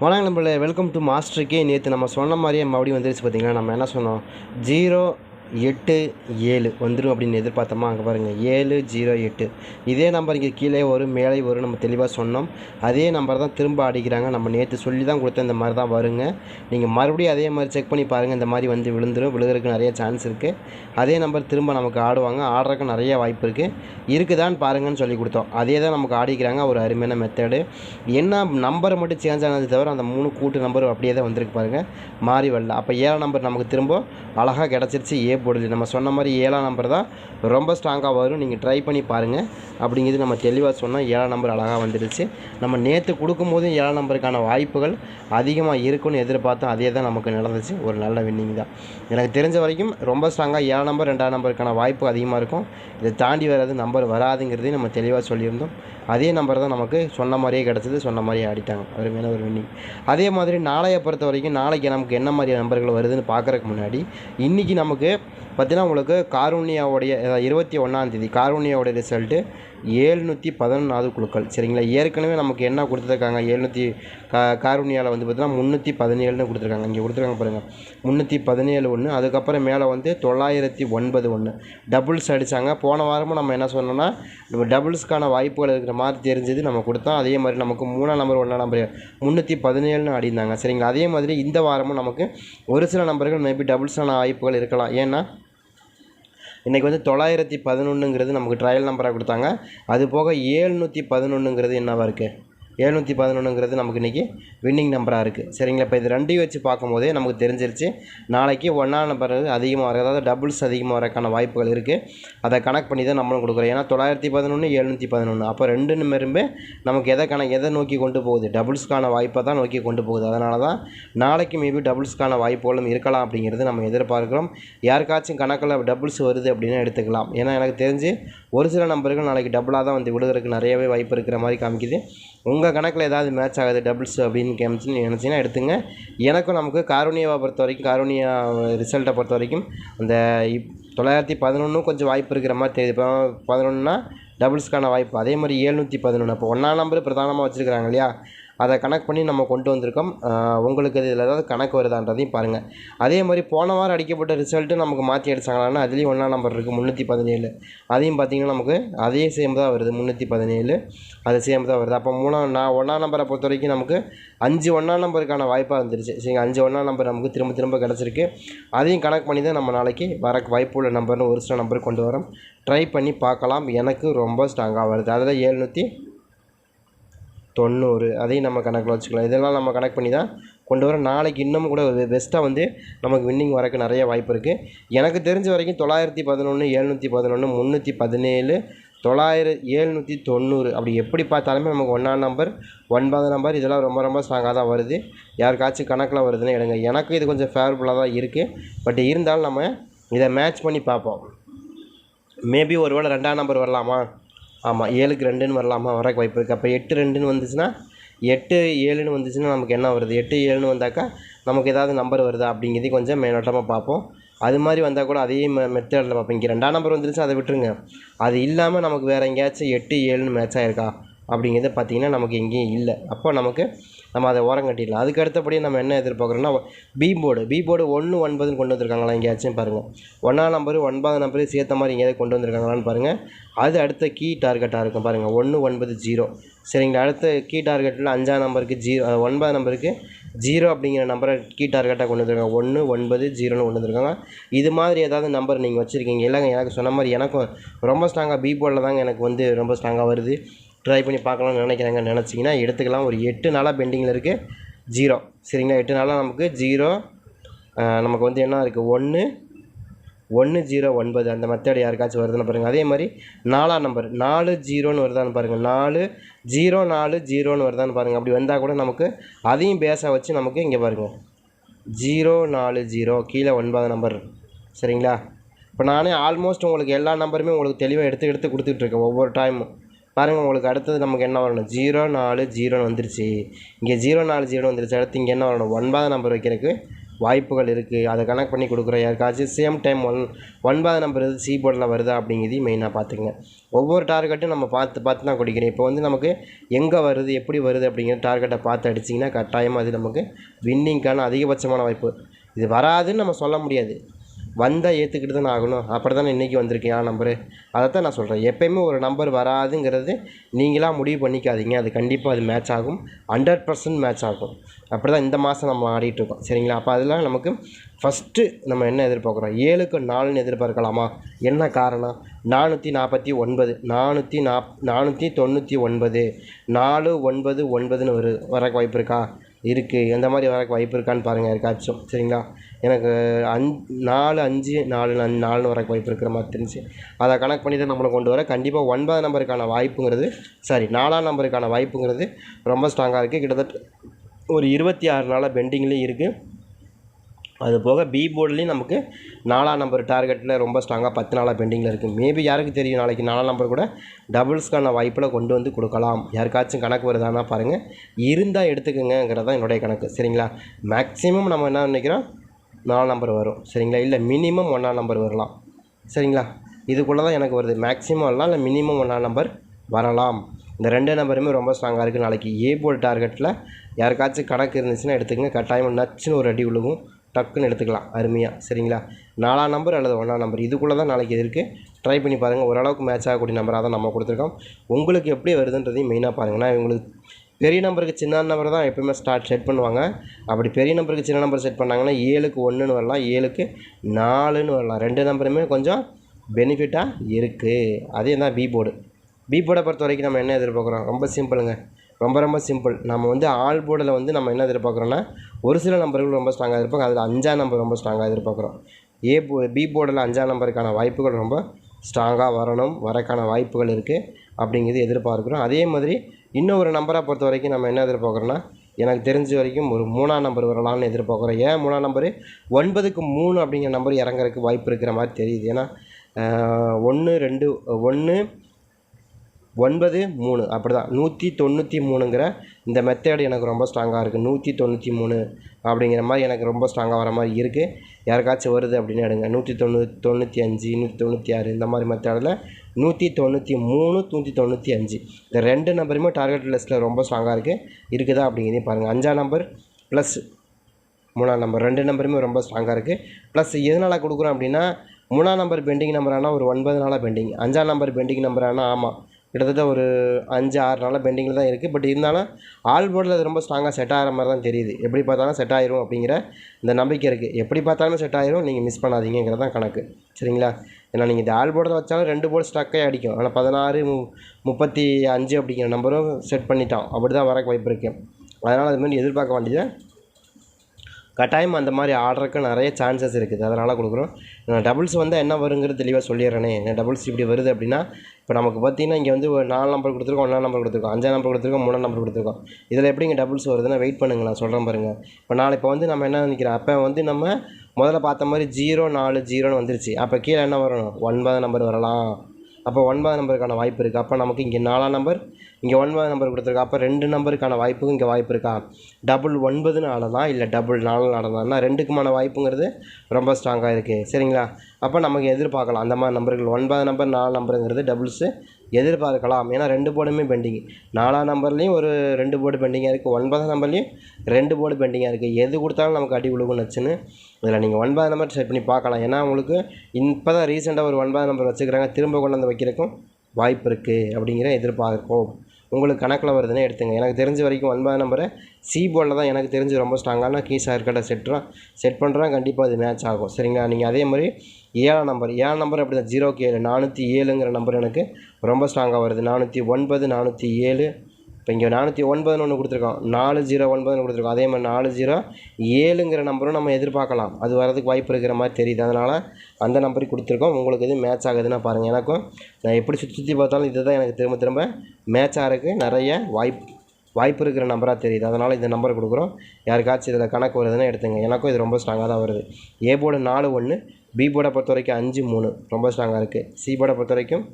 வணக்கம் நம்மள welcome to மாஸ்டருக்கே நேற்று நம்ம சொன்ன மாதிரியே மறுபடியும் வந்துருச்சு பார்த்திங்கன்னா நம்ம என்ன சொன்னோம்? ஜீரோ எட்டு ஏழு. வந்துடும் அப்படின்னு எதிர்பார்த்தோமா? அங்கே பாருங்கள் ஏழு ஜீரோ எட்டு. இதே நம்பர் இங்கே கீழே வரும் மேலே வரும். நம்ம தெளிவாக சொன்னோம். அதே நம்பர் தான் திரும்ப அடிக்கிறாங்க. நம்ம நேற்று சொல்லி தான் கொடுத்த இந்த மாதிரி தான் வருங்க. நீங்கள் மறுபடியும் அதே மாதிரி செக் பண்ணி பாருங்கள் இந்த மாதிரி வந்து விழுந்துடும் விழுகிறதுக்கு நிறைய சான்ஸ் இருக்குது அதே நம்பர் திரும்ப நமக்கு ஆடுவாங்க. ஆடுறதுக்கு நிறைய வாய்ப்பு இருக்குது இருக்குதான்னு பாருங்கன்னு சொல்லி கொடுத்தோம். அதே தான் நமக்கு ஆடிக்கிறாங்க. ஒரு அருமையான மெத்தடு என்ன நம்பர் மட்டும் சேஞ்ச் ஆனது தவிர அந்த மூணு கூட்டு நம்பர் அப்படியே தான் வந்திருக்கு பாருங்கள் மாறி வரல. அப்போ ஏழாம் நம்பர் நமக்கு திரும்ப அழகாக கிடச்சிருச்சு. ஏ போடுது. நம்ம சொன்ன மாதிரி ஏழாம் நம்பர் தான் ரொம்ப ஸ்ட்ராங்காக வரும். நீங்கள் ட்ரை பண்ணி பாருங்கள் அப்படிங்கிறது நம்ம தெளிவாக சொன்னால் ஏழாம் நம்பர் அழகாக வந்துடுச்சு நம்ம நேற்று கொடுக்கும்போதும் ஏழாம் நம்பருக்கான வாய்ப்புகள் அதிகமாக இருக்குன்னு எதிர்பார்த்தோம் அதே தான் நமக்கு நடந்துச்சு. ஒரு நல்ல வின்னிங் தான். எனக்கு தெரிஞ்ச வரைக்கும் ரொம்ப ஸ்ட்ராங்காக ஏழாம் நம்பர் ரெண்டாம் நம்பருக்கான வாய்ப்பு அதிகமாக இருக்கும். இதை தாண்டி வராது நம்பர் வராதுங்கிறதையும் நம்ம தெளிவாக சொல்லியிருந்தோம். அதே நம்பர் தான் நமக்கு சொன்ன மாதிரியே கிடச்சிது சொன்ன மாதிரியே ஆடிட்டாங்க. அவர் மேலே ஒரு வின்னிங் அதே மாதிரி நாளையை பொறுத்த வரைக்கும் நாளைக்கு நமக்கு என்ன மாதிரி நம்பர்கள் வருதுன்னு பார்க்குறதுக்கு முன்னாடி இன்றைக்கி நமக்கு பார்த்தீங்கன்னா உங்களுக்கு காரூன்யாவுடைய இருபத்தி ஒன்றாந்தேதி காரூன்யாவுடைய ரிசல்ட்டு ஏழ்நூற்றி பதினாலு குழுக்கள் சரிங்களா? ஏற்கனவே நமக்கு என்ன கொடுத்துருக்காங்க? ஏழ்நூற்றி கா காரூணியாவில் வந்து பார்த்தீங்கன்னா முந்நூற்றி பதினேழுன்னு கொடுத்துருக்காங்க. இங்கே கொடுத்துருக்காங்க பாருங்கள் முந்நூற்றி பதினேழு ஒன்று அதுக்கப்புறம் மேலே வந்து தொள்ளாயிரத்தி ஒன்பது ஒன்று டபுள்ஸ் அடித்தாங்க போன வாரமும் நம்ம என்ன சொன்னோம்னா நம்ம டபுள்ஸ்க்கான வாய்ப்புகள் இருக்கிற மாதிரி தெரிஞ்சது நம்ம கொடுத்தோம். அதே மாதிரி நமக்கு மூணாம் நம்பர் ஒன்றாம் நம்பர் முந்நூற்றி பதினேழுன்னு அடிந்தாங்க. சரிங்களா? அதே மாதிரி இந்த வாரமும் நமக்கு ஒரு சில நம்பர்கள் மேபி டபுள்ஸான வாய்ப்புகள் இருக்கலாம். ஏன்னா இன்றைக்கி வந்து தொள்ளாயிரத்தி பதினொன்றுங்கிறது நமக்கு ட்ரையல் நம்பராக கொடுத்தாங்க. அது போக ஏழ்நூற்றி பதினொன்றுங்கிறது என்னவாக இருக்குது எழுநூற்றி பதினொன்றுங்கிறது நமக்கு இன்றைக்கி வின்னிங் நம்பராக இருக்குது சரிங்களா? இப்போ இது ரெண்டையும் வச்சு பார்க்கும்போதே நமக்கு தெரிஞ்சிருச்சு. நாளைக்கு ஒன்றாம் நம்பர் அதிகமாக வர அதாவது டபுள்ஸ் அதிகமாக வரக்கான வாய்ப்புகள் இருக்குது அதை கனெக்ட் பண்ணி தான் நம்மளும் கொடுக்குறோம். ஏன்னா தொள்ளாயிரத்தி பதினொன்று எழுநூற்றி பதினொன்று அப்போ ரெண்டு நம்பருமே நமக்கு எதை கணக்கு எதை நோக்கி கொண்டு போகுது? டபுள்ஸ்க்கான வாய்ப்பை தான் நோக்கி கொண்டு போகுது. அதனால தான் நாளைக்கு மேபி டபுள்ஸ்க்கான வாய்ப்புகளும் இருக்கலாம் அப்படிங்கிறது நம்ம எதிர்பார்க்குறோம். யாருக்காச்சும் கணக்கில் டபுள்ஸ் வருது அப்படின்னு எடுத்துக்கலாம். ஏன்னா எனக்கு தெரிஞ்சு ஒரு சில நம்பர்கள் நாளைக்கு டபுளாக தான் வந்து விடுறதுக்கு நிறையவே வாய்ப்பு இருக்கிற மாதிரி காமிக்குது. உங்கள் கணக்கில் ஏதாவது மேட்ச் ஆகுது டபுள்ஸ் அப்படின்னு கேமிச்சுன்னு நினச்சிங்கன்னா எடுத்துங்க. எனக்கும் நமக்கு காரூனியாவை பொறுத்த வரைக்கும் காரூனியா ரிசல்ட்டை பொறுத்த வரைக்கும் அந்த இப் தொள்ளாயிரத்தி பதினொன்றும் கொஞ்சம் வாய்ப்பு இருக்கிற மாதிரி தெரியுது. இப்போ பதினொன்றுனா டபுள்ஸ்க்கான வாய்ப்பு. அதே மாதிரி ஏழ்நூற்றி பதினொன்று அப்போ ஒன்றாம் நம்பர் பிரதானமாக வச்சுருக்காங்க இல்லையா? அதை கணக்கு பண்ணி நம்ம கொண்டு வந்திருக்கோம். உங்களுக்கு இதில் ஏதாவது கணக்கு வருதான்றதையும் பாருங்கள் அதே மாதிரி போன வாரம் அடிக்கப்பட்ட ரிசல்ட்டு நமக்கு மாற்றி அடித்தாங்களான்னா அதுலேயும் ஒன்றாம் நம்பர் இருக்குது முந்நூற்றி பதினேழு. அதையும் பார்த்திங்கன்னா நமக்கு அதே சேம் தான் வருது முந்நூற்றி பதினேழு. அது சேம் தான் வருது. அப்போ மூணாம் நான் ஒன்றாம் நம்பரை பொறுத்த வரைக்கும் நமக்கு அஞ்சு ஒன்றாம் நம்பருக்கான வாய்ப்பாக வந்துருச்சு சரிங்க அஞ்சு ஒன்றாம் நம்பர் நமக்கு திரும்ப திரும்ப கிடச்சிருக்கு. அதையும் கணக்கு பண்ணி தான் நம்ம நாளைக்கு வர வாய்ப்பு உள்ள நம்பர்னு ஒரு சில நம்பர் கொண்டு வரோம். ட்ரை பண்ணி பார்க்கலாம். எனக்கு ரொம்ப ஸ்ட்ராங்காக வருது. அதில் ஏழ்நூற்றி தொண்ணூறு அதையும் நம்ம கணக்கில் வச்சுக்கலாம். இதெல்லாம் நம்ம கணக்கு பண்ணி தான் கொண்டு வர. நாளைக்கு இன்னமும் கூட பெஸ்ட்டாக வந்து நமக்கு வின்னிங் வரக்கு நிறைய வாய்ப்பு இருக்குது எனக்கு தெரிஞ்ச வரைக்கும் தொள்ளாயிரத்தி பதினொன்று எழுநூற்றி பதினொன்று முந்நூற்றி பதினேழு தொள்ளாயிரம் ஏழ்நூற்றி தொண்ணூறு அப்படி எப்படி பார்த்தாலுமே நமக்கு ஒன்றாம் நம்பர் ஒன்பது நம்பர் இதெல்லாம் ரொம்ப ரொம்ப ஸ்ட்ராங்காக தான் வருது. யாருக்காச்சும் கணக்கில் வருதுன்னு எடுங்க. எனக்கு இது கொஞ்சம் ஃபேவரபுளாக தான் இருக்குது பட் இருந்தாலும் நம்ம இதை மேட்ச் பண்ணி பார்ப்போம். மேபி ஒரு வேளை ரெண்டாம் நம்பர் வரலாமா? ஆமாம் ஏழுக்கு ரெண்டுன்னு வரலாமா? வரக்கு வாய்ப்பு இருக்குது அப்போ எட்டு ரெண்டுன்னு வந்துச்சுன்னா எட்டு ஏழுன்னு வந்துச்சுன்னா நமக்கு என்ன வருது? எட்டு ஏழுன்னு வந்தாக்கா நமக்கு ஏதாவது நம்பர் வருதா அப்படிங்கிறதையும் கொஞ்சம் மேலோட்டமாக பார்ப்போம். அது மாதிரி வந்தால் கூட அதே மெ மெத்தடில் பார்ப்போம். இங்கே ரெண்டாம் நம்பர் வந்துருச்சு அதை விட்டுருங்க. அது இல்லாமல் நமக்கு வேறு எங்கேயாச்சும் எட்டு ஏழுன்னு மேட்ச் ஆகிருக்கா அப்படிங்கிறது பார்த்திங்கன்னா நமக்கு எங்கேயும் இல்லை. அப்போ நமக்கு நம்ம அதை ஓரம் கட்டிடலாம். அதுக்கு அடுத்தபடி நம்ம என்ன எதிர்பார்க்குறோன்னா பி போர்டு பி போர்டு ஒன்று ஒன்பதுன்னு கொண்டு வந்திருக்காங்களா எங்கேயாச்சும் பாருங்கள் ஒன்றாம் நம்பரு ஒன்பதாம் நம்பரு சேர்த்த மாதிரி எங்கேயாவது கொண்டு வந்திருக்காங்களான்னு பாருங்கள் அது அடுத்த கீ டார்கெட்டாக இருக்கும் பாருங்கள் ஒன்று ஒன்பது ஜீரோ சரிங்களா? அடுத்த கீ டார்கெட்டில் அஞ்சாம் நம்பருக்கு ஜீரோ ஒன்பதாம் நம்பருக்கு ஜீரோ அப்படிங்கிற நம்பரை கீ டார்கெட்டாக கொண்டு வந்திருக்காங்க. ஒன்று ஒன்பது ஜீரோன்னு கொண்டு வந்துருக்காங்க. இது மாதிரி ஏதாவது நம்பர் நீங்கள் வச்சுருக்கீங்க? இல்லைங்க எனக்கு சொன்ன மாதிரி எனக்கும் ரொம்ப ஸ்ட்ராங்காக பி போர்டில் தாங்க எனக்கு வந்து ரொம்ப ஸ்ட்ராங்காக வருது. ட்ரை பண்ணி பார்க்கலாம்னு நினைக்கிறாங்க நினச்சிங்கன்னா எடுத்துக்கலாம். ஒரு எட்டு நாளாக பெண்டிங்கில் இருக்குது ஜீரோ சரிங்களா? எட்டு நாளாக நமக்கு ஜீரோ நமக்கு வந்து என்ன இருக்குது ஒன்று ஒன்று ஜீரோ ஒன்பது. அந்த மெத்தட் யாருக்காச்சும் வருதுன்னு பாருங்கள் அதே மாதிரி நாலாம் நம்பர் நாலு ஜீரோன்னு வருதான்னு பாருங்கள் நாலு ஜீரோ நாலு ஜீரோன்னு வருதான்னு பாருங்கள் அப்படி வந்தால் கூட நமக்கு அதையும் பேஸாக வச்சு நமக்கு இங்கே பாருங்கள் ஜீரோ நாலு ஜீரோ கீழே ஒன்பது நம்பர் சரிங்களா? இப்போ நானே ஆல்மோஸ்ட் உங்களுக்கு எல்லா நம்பருமே உங்களுக்கு தெளிவாக எடுத்து எடுத்து கொடுத்துட்ருக்கேன் ஒவ்வொரு டைமும் பாருங்கள் உங்களுக்கு அடுத்தது நமக்கு என்ன வரணும்? ஜீரோ நாலு ஜீரோன்னு வந்துருச்சு. இங்கே ஜீரோ நாலு ஜீரோ வந்துருச்சு. அடுத்து இங்கே என்ன வரணும்? ஒன்பதாம் நம்பர் வைக்கிறதுக்கு வாய்ப்புகள் இருக்குது அதை கனெக்ட் பண்ணி கொடுக்குறோம். யாருக்காச்சும் சேம் டைம் ஒன் ஒன்பது நம்பர் எது சி போர்டில் வருதா அப்படிங்கிறதையும் மெயினாக பார்த்துங்க ஒவ்வொரு டார்கெட்டும் நம்ம பார்த்து பார்த்து தான் குடிக்கிறோம். இப்போ வந்து நமக்கு எங்கே வருது எப்படி வருது அப்படிங்கிற டார்கெட்டை பார்த்து அடிச்சிங்கன்னா கட்டாயமாக அது நமக்கு வின்னிங்க்கான அதிகபட்சமான வாய்ப்பு. இது வராதுன்னு நம்ம சொல்ல முடியாது. வந்தால் ஏற்றுக்கிட்டு தானே ஆகணும். அப்படி தானே இன்றைக்கி வந்திருக்கேன் என் நம்பரு. அதை தான் நான் சொல்கிறேன் எப்போயுமே ஒரு நம்பர் வராதுங்கிறது நீங்களாக முடிவு பண்ணிக்காதீங்க. அது கண்டிப்பாக அது மேட்ச் ஆகும். ஹண்ட்ரட் பர்சன்ட் மேட்ச் ஆகும். அப்படி தான் இந்த மாதம் நம்ம ஆடிட்டுருக்கோம் சரிங்களா? அப்போ அதெல்லாம் நமக்கு ஃபஸ்ட்டு நம்ம என்ன எதிர்பார்க்குறோம்? ஏழுக்கு நாலுன்னு எதிர்பார்க்கலாமா? என்ன காரணம்? நானூற்றி நாற்பத்தி ஒன்பது. நானூற்றி நாப் நானூற்றி தொண்ணூற்றி ஒன்பது. நாலு ஒன்பது ஒன்பதுன்னு வரு வர வாய்ப்பு இருக்கா? இருக்குது எந்த மாதிரி வரக்கு வாய்ப்பு இருக்கான்னு பாருங்கள் யாருக்காச்சும். சரிங்களா? எனக்கு அஞ் நாலு அஞ்சு நாலு நன் நாலுன்னு வரக்கு வாய்ப்பு இருக்கிற மாதிரி தெரிஞ்சு. அதை கணக்கு பண்ணி தான் நம்மளை கொண்டு வர. கண்டிப்பாக ஒன்பது நம்பருக்கான வாய்ப்புங்கிறது சாரி நாலாம் நம்பருக்கான வாய்ப்புங்கிறது ரொம்ப ஸ்ட்ராங்காக இருக்குது கிட்டத்தட்ட ஒரு இருபத்தி ஆறு நாளாக பெண்டிங்லேயும் இருக்குது அது போக பி போர்ட்லேயும் நமக்கு நாலாம் நம்பர் டார்கெட்டில் ரொம்ப ஸ்ட்ராங்காக பத்து நாளாக பெண்டிங்கில் இருக்குது மேபி யாருக்கு தெரியும்? நாளைக்கு நாலாம் நம்பர் கூட டபுள்ஸ்க்கான வாய்ப்பில் கொண்டு வந்து கொடுக்கலாம். யாருக்காச்சும் கணக்கு வருதானா பாருங்கள் இருந்தால் எடுத்துக்கோங்கிறது தான் என்னுடைய கணக்கு. சரிங்களா? மேக்ஸிமம் நம்ம என்ன நினைக்கிறோம்? நாலாம் நம்பர் வரும். சரிங்களா? இல்லை மினிமம் ஒன்றாம் நம்பர் வரலாம். சரிங்களா? இதுக்குள்ளே தான் எனக்கு வருது. மேக்ஸிமம் வரலாம் இல்லை மினிமம் ஒன்றாம் நம்பர் வரலாம். இந்த ரெண்டு நம்பருமே ரொம்ப ஸ்ட்ராங்காக இருக்குது நாளைக்கு ஏ போர்டு டார்கெட்டில் யாருக்காச்சும் கணக்கு இருந்துச்சுன்னா எடுத்துக்கங்க. கட்டாயம் நச்சுன்னு ஒரு அடி விழுகும் டக்குன்னு எடுத்துக்கலாம் அருமையாக சரிங்களா? நாலாம் நம்பர் அல்லது ஒன்றாம் நம்பர் இதுக்குள்ளே தான் நாளைக்கு இருக்குது ட்ரை பண்ணி பாருங்கள் ஓரளவுக்கு மேட்ச் ஆகக்கூடிய நம்பராக தான் நம்ம கொடுத்துருக்கோம். உங்களுக்கு எப்படி வருதுன்றதையும் மெயினாக பாருங்கள் நான் உங்களுக்கு பெரிய நம்பருக்கு சின்ன நம்பர் தான் எப்பவுமே ஸ்டார்ட் செட் பண்ணுவாங்க. அப்படி பெரிய நம்பருக்கு சின்ன நம்பர் செட் பண்ணாங்கன்னா ஏழுக்கு ஒன்றுன்னு வரலாம். ஏழுக்கு நாலுன்னு வரலாம். ரெண்டு நம்பருமே கொஞ்சம் பெனிஃபிட்டாக இருக்குது அதே தான் பி போர்டு பி போர்டை பொறுத்த வரைக்கும் நம்ம என்ன எதிர்பார்க்குறோம்? ரொம்ப சிம்பிளுங்க ரொம்ப ரொம்ப சிம்பிள். நம்ம வந்து ஆல் போர்டில் வந்து நம்ம என்ன எதிர்பார்க்குறோன்னா ஒரு சில நம்பர்கள் ரொம்ப ஸ்ட்ராங்காக எதிர்பார்க்கும் அதில் அஞ்சாம் நம்பர் ரொம்ப ஸ்ட்ராங்காக எதிர்பார்க்குறோம். ஏ போ பி போர்டில் அஞ்சாம் நம்பருக்கான வாய்ப்புகள் ரொம்ப ஸ்ட்ராங்காக வரணும் வரக்கான வாய்ப்புகள் இருக்குது அப்படிங்கிறது எதிர்பார்க்குறோம். அதே மாதிரி இன்னும் ஒரு நம்பரை பொறுத்த வரைக்கும் நம்ம என்ன எதிர்பார்க்குறோன்னா எனக்கு தெரிஞ்ச வரைக்கும் ஒரு மூணாம் நம்பர் வரலாம்னு எதிர்பார்க்குறோம். ஏன் மூணாம் நம்பரு? ஒன்பதுக்கு மூணு அப்படிங்கிற நம்பர் இறங்குறதுக்கு வாய்ப்பு இருக்கிற மாதிரி தெரியுது. ஏன்னா ஒன்று ரெண்டு ஒன்று ஒன்பது மூணு. அப்படி தான் நூற்றி தொண்ணூற்றி மூணுங்கிற இந்த மெத்தேடு எனக்கு ரொம்ப ஸ்ட்ராங்காக இருக்குது நூற்றி தொண்ணூற்றி மூணு அப்படிங்கிற மாதிரி எனக்கு ரொம்ப ஸ்ட்ராங்காக வர மாதிரி இருக்குது யாருக்காச்சும் வருது அப்படின்னு எடுங்க. நூற்றி தொண்ணூ தொண்ணூற்றி அஞ்சு நூற்றி தொண்ணூற்றி ஆறு இந்த மாதிரி மெத்தேடில் நூற்றி தொண்ணூற்றி மூணு நூற்றி தொண்ணூற்றி அஞ்சு. இந்த ரெண்டு நம்பருமே டார்கெட் லிஸ்ட்டில் ரொம்ப ஸ்ட்ராங்காக இருக்குது இருக்குதா அப்படிங்கிறதையும் பாருங்கள் அஞ்சாம் நம்பர் ப்ளஸ் மூணாம் நம்பர் ரெண்டு நம்பருமே ரொம்ப ஸ்ட்ராங்காக இருக்குது ப்ளஸ் எதனால் கொடுக்குறோம் அப்படின்னா மூணாம் நம்பர் பெண்டிங் நம்பர் ஆனால் ஒரு ஒன்பது நாளாக பெண்டிங் அஞ்சாம் நம்பர் பெண்டிங் நம்பர் ஆனால் ஆமாம் கிட்டத்தட்ட ஒரு அஞ்சு ஆறு நாளாக பெண்டிங்கில் தான் இருக்குது பட் இருந்தாலும் ஆல் போர்டில் அது ரொம்ப ஸ்ட்ராங்காக செட் ஆகிற மாதிரி தான் தெரியுது. எப்படி பார்த்தாலும் செட் ஆயிரும் அப்படிங்கிற இந்த நம்பிக்கை இருக்குது எப்படி பார்த்தாலும் செட் ஆயிரும் நீங்கள் மிஸ் பண்ணாதீங்கிறது தான் கணக்கு. சரிங்களா? ஏன்னா நீங்கள் இந்த ஆல் போர்டில் வச்சாலும் ரெண்டு போர்டு ஸ்டக்கே அடிக்கும். ஆனால் பதினாறு மு முப்பத்தி அஞ்சு அப்படிங்கிற நம்பரும் செட் பண்ணிட்டான். அப்படி தான் வரக்கு வாய்ப்பு இருக்குது அதனால் அது மாதிரி எதிர்பார்க்க வேண்டியது கட்டாயம் அந்த மாதிரி ஆர்டருக்கு நிறைய சான்சஸ் இருக்குது. அதனால் கொடுக்குறோம். நான் டபுள்ஸ் வந்தால் என்ன வருங்கிறது தெளிவாக சொல்லிடுறேனே. டபுள்ஸ் இப்படி வருது அப்படின்னா இப்போ நமக்கு பார்த்தீங்கன்னா இங்கே வந்து ஒரு நாலு நம்பர் கொடுத்துருக்கோம் ஒன்றா நம்பர் கொடுத்துருக்கோம் அஞ்சாம் நம்பர் கொடுத்துருக்கோம் மூணாம் நம்பர் கொடுத்துருக்கோம். இதில் எப்படி இங்கே டபுள்ஸ் வருதுன்னா வெயிட் பண்ணுங்க. நான் சொல்கிறேன் பாருங்கள் இப்போ நாளை இப்போ வந்து நம்ம என்ன நினைக்கிறோம்? அப்போ வந்து நம்ம முதல்ல பார்த்த மாதிரி ஜீரோ நாலு ஜீரோன்னு வந்துருச்சு. அப்போ கீழே என்ன வரணும்? ஒன்பது நம்பர் வரலாம். அப்போ ஒன்பது நம்பருக்கான வாய்ப்பு இருக்குது அப்போ நமக்கு இங்கே நாலாம் நம்பர் இங்கே ஒன்பது நம்பர் கொடுத்துருக்கா. அப்போ ரெண்டு நம்பருக்கான வாய்ப்புக்கும் இங்கே வாய்ப்பு இருக்கா? டபுள் ஒன்பதுன்னு ஆடலாம் இல்லை டபுள் நாலுன்னு ஆடலாம்னா ரெண்டுக்குமான வாய்ப்புங்கிறது ரொம்ப ஸ்ட்ராங்காக இருக்குது சரிங்களா? அப்போ நமக்கு எதிர்பார்க்கலாம். அந்த மாதிரி நம்பர்கள் ஒன்பது நம்பர் நாலு நம்பருங்கிறது டபுள்ஸு எதிர்பார்க்கலாம். ஏன்னா ரெண்டு போர்டுமே பெண்டிங் நாலாம் நம்பர்லேயும் ஒரு ரெண்டு போர்டு பெண்டிங்காக இருக்குது ஒன்பதாம் நம்பர்லேயும் ரெண்டு போர்டு பெண்டிங்காக இருக்குது எது கொடுத்தாலும் நமக்கு அடி விழுகும் நச்சுன்னு. இதில் நீங்கள் ஒன்பது நம்பர் செட் பண்ணி பார்க்கலாம். ஏன்னா உங்களுக்கு இப்போ தான் ரீசெண்டாக ஒரு ஒன்பது நம்பர் வச்சுக்கிறாங்க திரும்ப கொண்டு வந்து வைக்கிறக்கும் வாய்ப்பு இருக்குது அப்படிங்கிற எதிர்பார்ப்போம். உங்களுக்கு கணக்கில் வருதுன்னு எடுத்துங்க. எனக்கு தெரிஞ்ச வரைக்கும் ஒன்பது நம்பரை சி போர்டில் தான் எனக்கு தெரிஞ்சு ரொம்ப ஸ்ட்ராங்கான கீஸ் இருக்கட்ட செட்டுறோம் செட் பண்ணுறா கண்டிப்பாக அது மேட்ச் ஆகும். சரிங்களா? நீங்கள் அதே மாதிரி ஏழாம் நம்பர் ஏழாம் நம்பர் அப்படி தான் ஜீரோக்கு ஏழு நானூற்றி ஏழுங்கிற நம்பர் எனக்கு ரொம்ப ஸ்ட்ராங்காக வருது. நானூற்றி ஒன்பது நானூற்றி ஏழு இப்போ இங்கே நானூற்றி ஒன்பதுன்னு ஒன்று கொடுத்துருக்கோம். நாலு ஜீரோ ஒன்பதுன்னு கொடுத்துருக்கோம். அதே மாதிரி நாலு ஜீரோ ஏழுங்கிற நம்பரும் நம்ம எதிர்பார்க்கலாம். அது வரதுக்கு வாய்ப்பு இருக்கிற மாதிரி தெரியுது. அதனால் அந்த நம்பருக்கு கொடுத்துருக்கோம். உங்களுக்கு எது மேட்ச் ஆகுதுன்னா பாருங்கள் எனக்கும் நான் எப்படி சுற்றி சுற்றி பார்த்தாலும் இதுதான் எனக்கு திரும்ப திரும்ப மேட்ச் ஆகிறதுக்கு நிறைய வாய்ப்பு வாய்ப்பு இருக்கிற நம்பராக தெரியுது. அதனால் இந்த நம்பர் கொடுக்குறோம். யாருக்காச்சும் இதில் கணக்கு வருதுன்னா எடுத்துங்க. எனக்கும் இது ரொம்ப ஸ்ட்ராங்காக தான் வருது. ஏ போர்டு நாலு ஒன்று பி போர்டை பொறுத்த வரைக்கும் அஞ்சு மூணு. ரொம்ப ஸ்ட்ராங்காக இருக்குது சி போர்டை பொறுத்த வரைக்கும்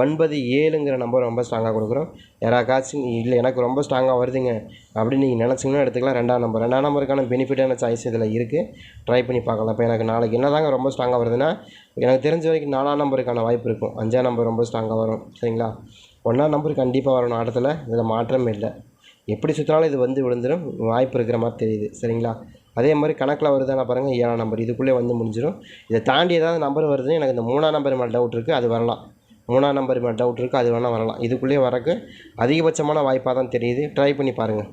ஒன்பது ஏழுங்கிற நம்பர் ரொம்ப ஸ்ட்ராங்காக கொடுக்குறோம். யாராக்காச்சும் இல்லை எனக்கு ரொம்ப ஸ்ட்ராங்காக வருதுங்க அப்படின்னு நீங்கள் நினச்சிங்கன்னா எடுத்துக்கலாம். ரெண்டாம் நம்பர் ரெண்டாம் நம்பருக்கான பெனிஃபிட்டான சாய்ஸ் இதில் இருக்குது ட்ரை பண்ணி பார்க்கலாம். இப்போ எனக்கு நாளைக்கு என்ன தாங்க ரொம்ப ஸ்ட்ராங்காக வருதுன்னா எனக்கு தெரிஞ்ச வரைக்கும் நாலாம் நம்பருக்கான வாய்ப்பு இருக்கும். அஞ்சாம் நம்பர் ரொம்ப ஸ்ட்ராங்காக வரும். சரிங்களா? ஒன்றாம் நம்பர் கண்டிப்பாக வரணும். ஆட்டத்தில் இதில் மாற்றமே இல்லை. எப்படி சுற்றினாலும் இது வந்து விழுந்துடும் வாய்ப்பு இருக்கிற மாதிரி தெரியுது. சரிங்களா? அதே மாதிரி கணக்கில் வருதான பாருங்கள் ஏழாம் நம்பர் இதுக்குள்ளே வந்து முடிஞ்சிடும் இதை தாண்டி ஏதாவது நம்பர் வருதுன்னு எனக்கு இந்த மூணாம் நம்பர் மேலே டவுட் இருக்குது அது வரலாம். மூணாம் நம்பர் மேலே டவுட் இருக்குது அது வேணால் வரலாம். இதுக்குள்ளேயே வரக்கு அதிகபட்சமான வாய்ப்பாக தான் தெரியுது. ட்ரை பண்ணி பாருங்கள்